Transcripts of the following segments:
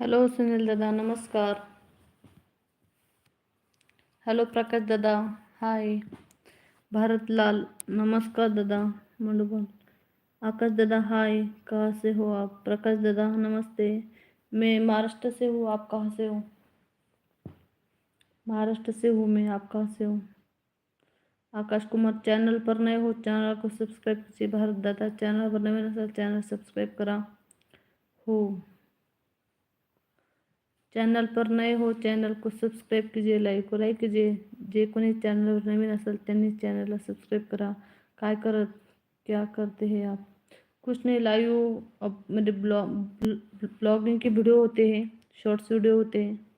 Hello Sunil दादा नमस्कार hello प्रकाश दादा हाय भारतलाल नमस्कार दादा मंडुबन आकाश दादा हाय कहाँ से हो आप प्रकाश दादा नमस्ते मैं महाराष्ट्र से हूँ आप कहाँ से हो महाराष्ट्र से हूँ मैं आप कहाँ से हो आकाश कुमार चैनल पर नए हो चैनल को सब्सक्राइब कीजिए भारत दादा चैनल पर असेल चॅनल सबस्क्राईब करा हो चैनल पर नए हो, चैनल को सब्सक्राइब कीजिए, लाइक को लाईक कीजिए। जे को चैनल पर नवीन असल त्यांनी चैनल सब्सक्राइब करा। का करत क्या करते हैं आप? कुछ नहीं, लाइव मेरे ब्लॉग ब्लॉगिंग के वीडियो होते हैं, शॉर्ट्स वीडियो होते हैं।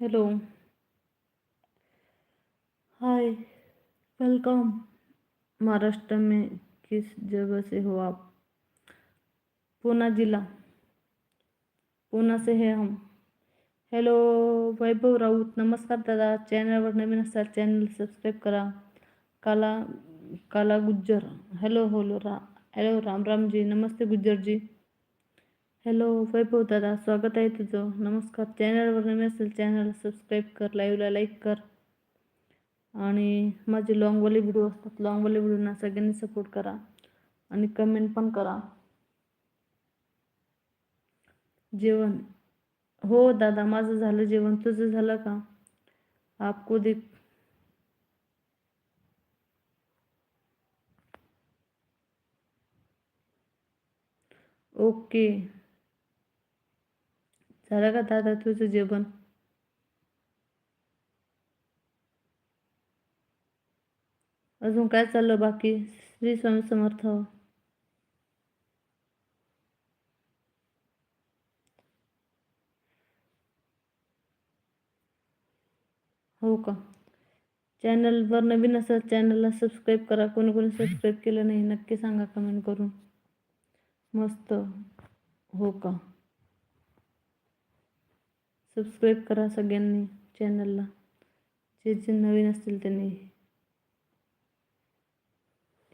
हेलो हाय वेलकम महाराष्ट्र में किस जगह से हो आप? पूना जिला. पूना से है हम. हॅलो वैभव राऊत नमस्कार दादा. चॅनलवर नवीन असाल. चॅनल सबस्क्राईब करा. काला काला गुज्जर. हॅलो हॅलो रा. हॅलो राम रामजी नमस्ते गुज्जरजी हॅलो वैभव दादा स्वागत आहे तुझं. नमस्कार. चॅनलवर नवीन असेल चॅनल सबस्क्राईब कर लाईव्हला लाईक कर. आणि माझे लॉंगवाले व्हिडिओ असतात लॉंगवाले व्हिडिओना सगळ्यांनी सपोर्ट करा. आणि कमेंट पण करा. जेवण. हो दादा माझं झालं जेवण. तुझं झालं का? आपको दे ओके. झालं का दादा तुझं जेवण? अजून काय चाललं बाकी? श्री स्वामी समर्थ. हो का? चॅनलवर नवीन असाल चॅनलला सबस्क्राईब करा. कोणी कोणी सबस्क्राईब केलं नाही नक्की सांगा कमेंट करून. मस्त. हो का? सबस्क्राईब करा सगळ्यांनी चॅनलला जे जे नवीन असतील त्यांनी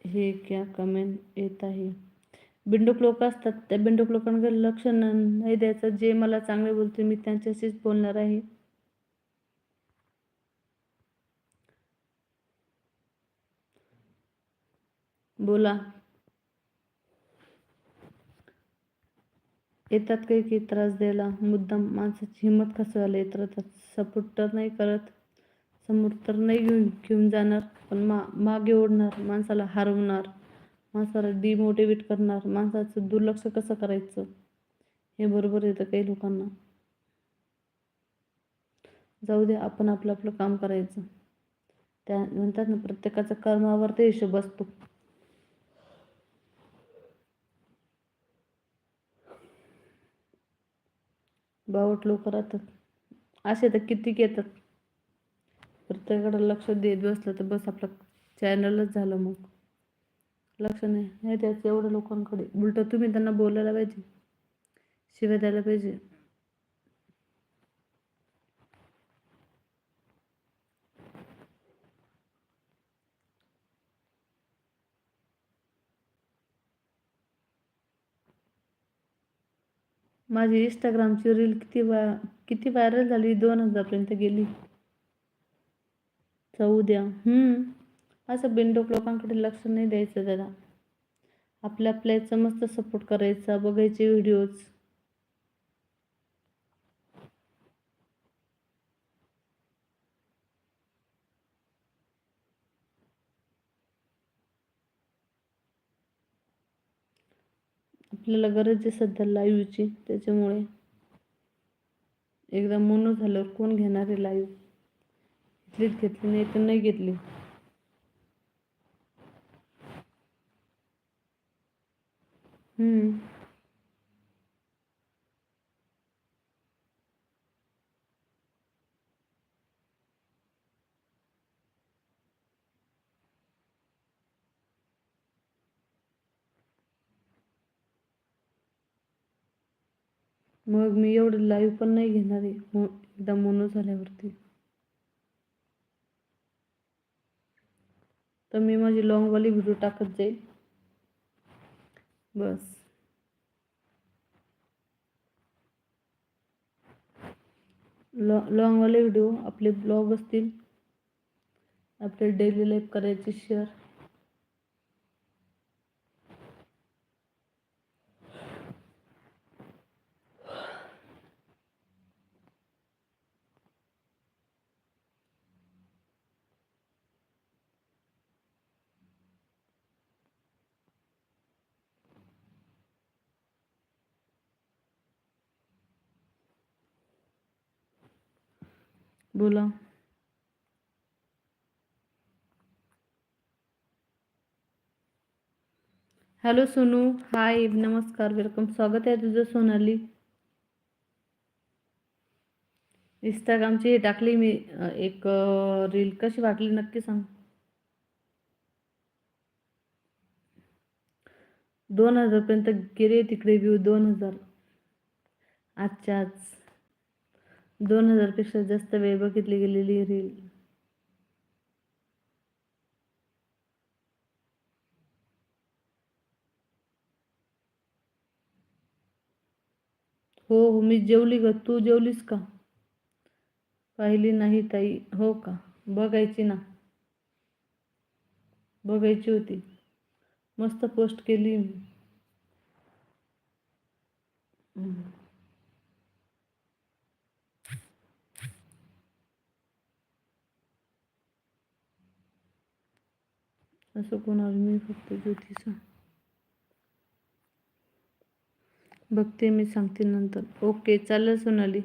हे क्या कमेंट येत आहे. बिंडूक लोक असतात त्या बिंडूक लोकांकडे लक्ष न- नाही द्यायचं. जे मला चांगले बोलते मी त्यांच्याशीच बोलणार आहे. बोला. येतात काही की त्रास द्यायला मुद्दाम माणसाची हिंमत खचवायला येत राहतात सपोर्ट तर नाही करत समोर तर नाही घेऊन घेऊन जाणार पण मा मागे ओढणार माणसाला हरवणार माणसाला डिमोटिवेट करणार माणसाचं दुर्लक्ष कसं करायचं? हे बरोबर येतं काही लोकांना. जाऊ दे आपण आपलं आपलं काम करायचं. त्या म्हणतात ना प्रत्येकाचा कर्मावर ते हिशोब असतो. बावट लोक राहतात. असे तर कितीक येतात. प्रत्येकाकडे लक्ष देत बसलं तर बस आपलं चॅनलच झालं मग. लक्ष नाही. नाही त्याच एवढं लोकांकडे. उलट तुम्ही त्यांना बोलायला पाहिजे. शिव्या द्यायला पाहिजे. माझी इंस्टाग्रामची रील किती वा किती व्हायरल झाली दोन हजारपर्यंत गेली. जाऊ द्या. असं बिनडोक लोकांकडे लक्ष नाही द्यायचं दादा आपल्या आपल्या मस्त सपोर्ट करायचा बघायचे व्हिडिओज आपल्याला गरज आहे सध्या लाईव्हची त्याच्यामुळे. एकदा मोनो झाल्यावर कोण घेणार आहे लाईव्ह घेतलीच घेतली नाही तर नाही घेतली. हम्म. मग मी एवढं लाईव्ह पण नाही घेणार आहे. मो एकदा मोनो झाल्यावरती. तर मी माझी लॉंगवाली व्हिडिओ टाकत जाईल. बस. लॉ लॉंगवाले व्हिडिओ आपले ब्लॉग असतील. आपले डेली लाईफ करायचे शेअर बोला. हॅलो सोनू. हाय नमस्कार. वेलकम स्वागत आहे तुझं सोनाली. इंस्टाग्रामची हे टाकली मी. एक रील कशी वाटली नक्की सांग. दोन हजारपर्यंत गेले तिकडे व्ह्यू दोन हजार. आजच्या आज. दोन हजारपेक्षा जास्त वेळ बघितली गेलेली रील हो हो, मी जेवली ग. तू जेवलीस का? पाहिली नाही ताई. हो का? बघायची ना. बघायची होती. मस्त पोस्ट केली मी. असं कोणाला मी फक्त ज्योतिषा बघते मी सांगते नंतर. ओके चालेल सोनाली.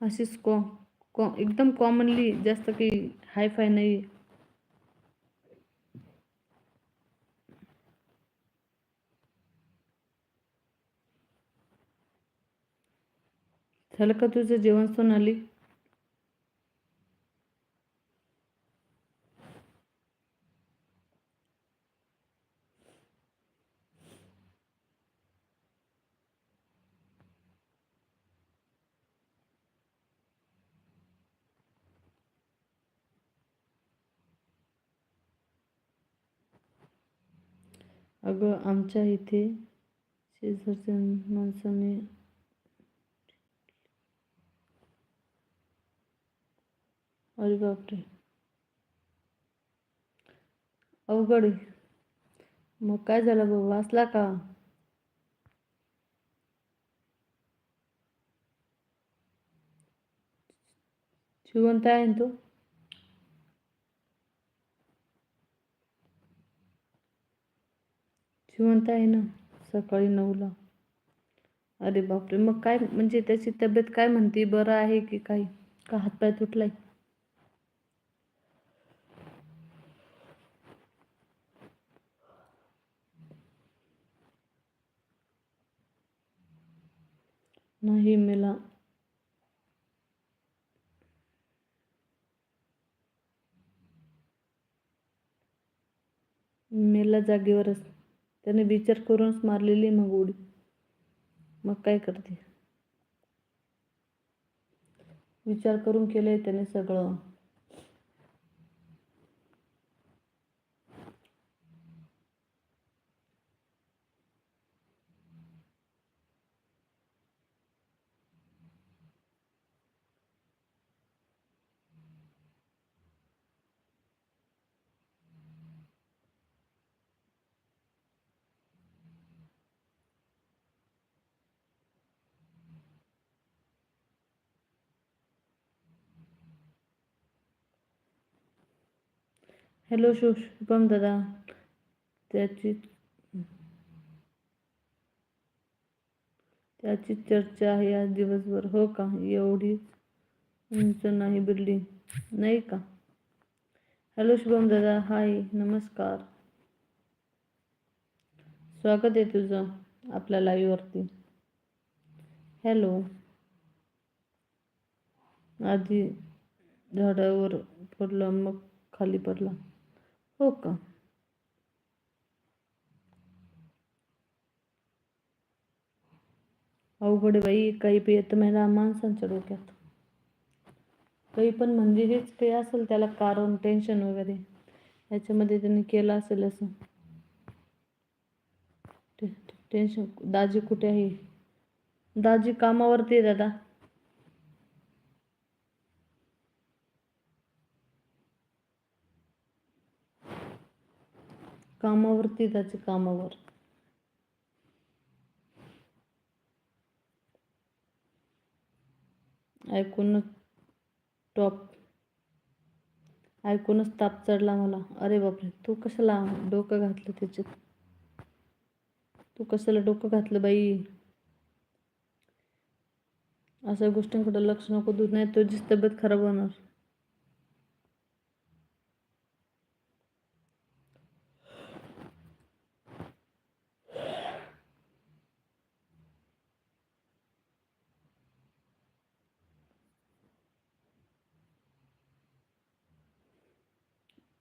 अशीच कॉ कॉ एकदम कॉमनली जास्त काही हाय फाय नाही. झालं का तुझं जेवण सोनाली? अगं आमच्या इथे शेजारच्या माणसाने अरे बापरे. अवघड मग काय झालं बघ वाचला का? जिवंत आहे ना तो? जिवंत आहे ना सकाळी नऊला. अरे बापरे मग काय म्हणजे त्याची तब्येत काय म्हणते? बरं आहे की काय? का हातपाय तुटलाय? नाही मला. मेला जागेवरच. त्याने विचार करूनच मारलेली मग उडी. मग काय करते? विचार करून केलंय त्याने सगळं. हॅलो शु शुभम दादा. त्याची त्याची चर्चा आहे आज दिवसभर हो का? एवढी उंच नाही बिल्डिंग नाही का? हॅलो शुभम दादा हाय नमस्कार. स्वागत आहे तुझं आपल्या लाईव्हवरती हॅलो. आधी झाडावर पडला मग खाली पडला. हो का? अवघड बाई काही पण येतं महिला माणसांच्या डोक्यात. काही पण म्हणजे हेच काही असेल त्याला कारण टेन्शन वगैरे. याच्यामध्ये त्यांनी केलं असेल असं. टेन्शन दाजी कुठे आहे? दाजी कामावरती आहे दादा. कामावरती त्याचे कामावर. ऐकूनच टॉप ऐकूनच ताप चढला मला. अरे बापरे तू कशाला डोकं घातलं त्याच्यात? तू कशाला डोकं घातलं बाई? अशा गोष्टींकडे लक्ष नको दूध नाही तुझीच तब्येत खराब होणार.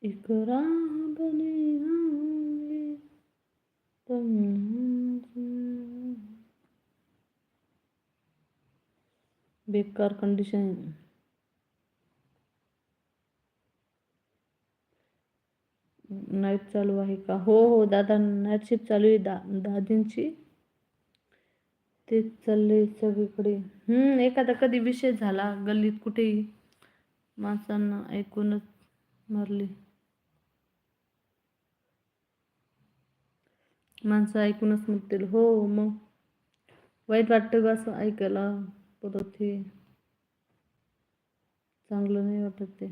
एक राह बने आगे तुम बेकार कंडिशन नाईट चालू आहे का? हो हो दादा नाईट शिफ्ट चालू आहे दा दादींची. तेच चालले सगळीकडे. हम्म एखादा कधी विषय झाला गल्लीत कुठेही माणसांना ऐकूनच मरली. माणसं ऐकूनच म्हणतील हो मग वाईट वाटतं ग असं ऐकायला परत हे. चांगलं नाही वाटत ते.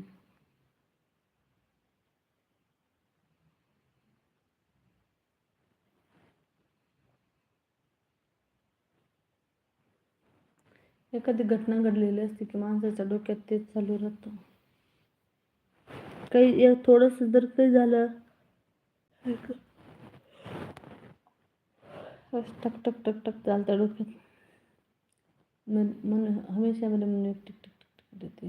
एखादी घटना घडलेली असते की माणसाच्या डोक्यात तेच चालू राहतं. काही थोडस थोडंसं जर काही झालं फर्स्ट टक टक टक टक चालतं डोक्यात. मन मन हमेशा मला मन में टक टक टक देते.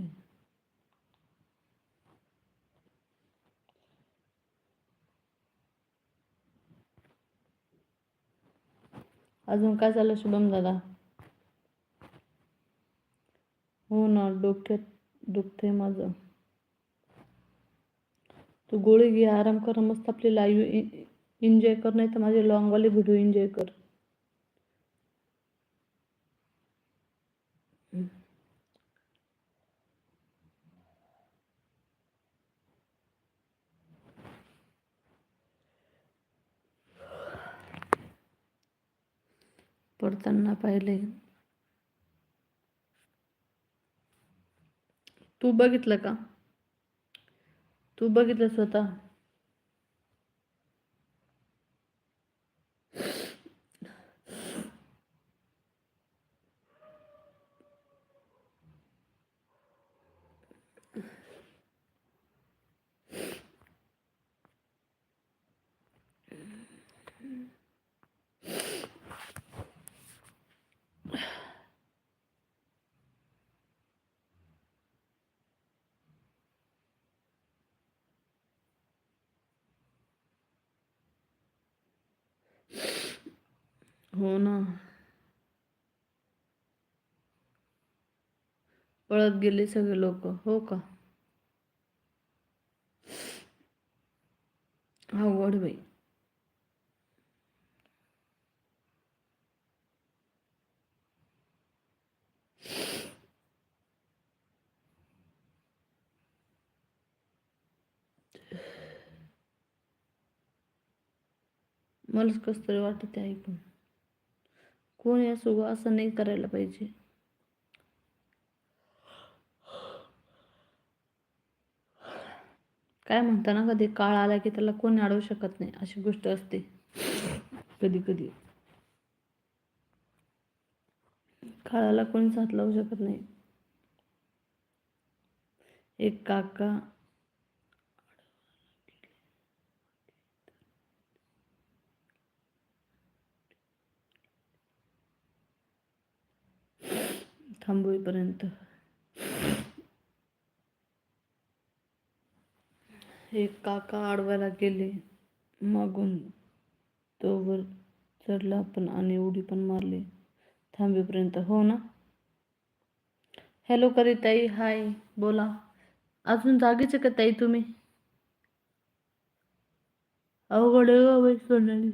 अजून काय चाललं शुभम दादा? हो ना डोक्यात दुखतंय माझं. तू गोळी घे आराम कर मस्त आपली लाईव्ह एन्जॉय कर नाही तर माझे लॉंगवाले व्हिडिओ एन्जॉय कर. पडताना पाहिले. तू बघितलं का? तू बघितलं स्वतः? हो ना. पळत गेले सगळे लोक हो का? अवघड बाई. मलाच कसं तरी वाटत आहे ऐकून. कोण या गं, असं नाही करायला पाहिजे. काय म्हणता ना कधी काळ आला की त्याला कोणी अडवू शकत नाही अशी गोष्ट असते. कधी कधी. काळाला कोणीच हात लावू शकत नाही. एक काका थांबवेपर्यंत. एक काका आडवायला गेले. मागून तो वर चढला पण आणि उडी पण मारली. थांबेपर्यंत हो ना? हॅलो करीताई हाय बोला. अजून जागेचे का ताई तुम्ही? अवघड हो, सोनाली.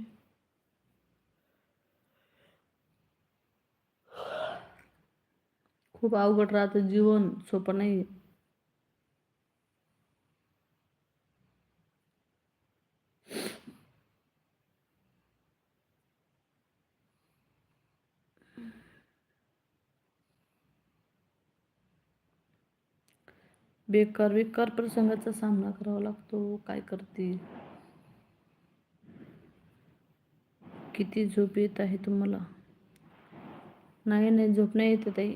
खूप अवघड राहतं जीवन सोपं नाही. बेकार बेकार प्रसंगाचा सामना करावा लागतो. काय करते? किती झोप येत आहे तुम्हाला? नाही नाही झोप नाही येत ताई.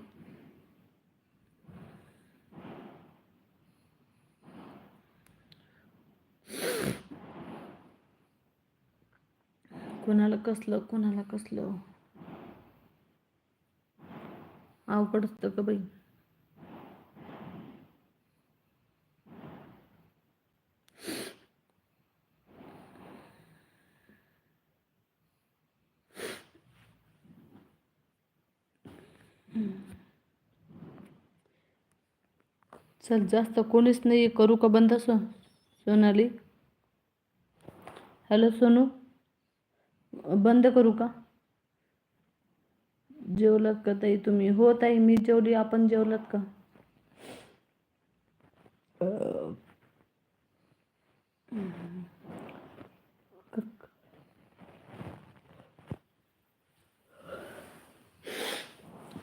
कोणाला कसलं कोणाला कसलं? अवघड असतं का बाई. चल जास्त कोणीच नाही करू का बंद सो सोनाली? हॅलो सोनू? बंद करू का? जेवलात का ताई तुम्ही? हो ताई मी जेवली. आपण जेवलात का?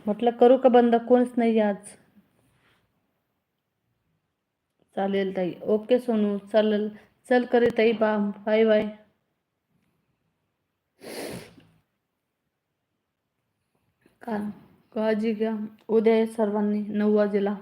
म्हटलं करू का बंद? कोणच नाही आज. चालेल ताई. ओके सोनू. चालेल. चल करे ताई बा. Bye bye. का काळजी घ्या उद्या सर्वांनी नऊ वाजेला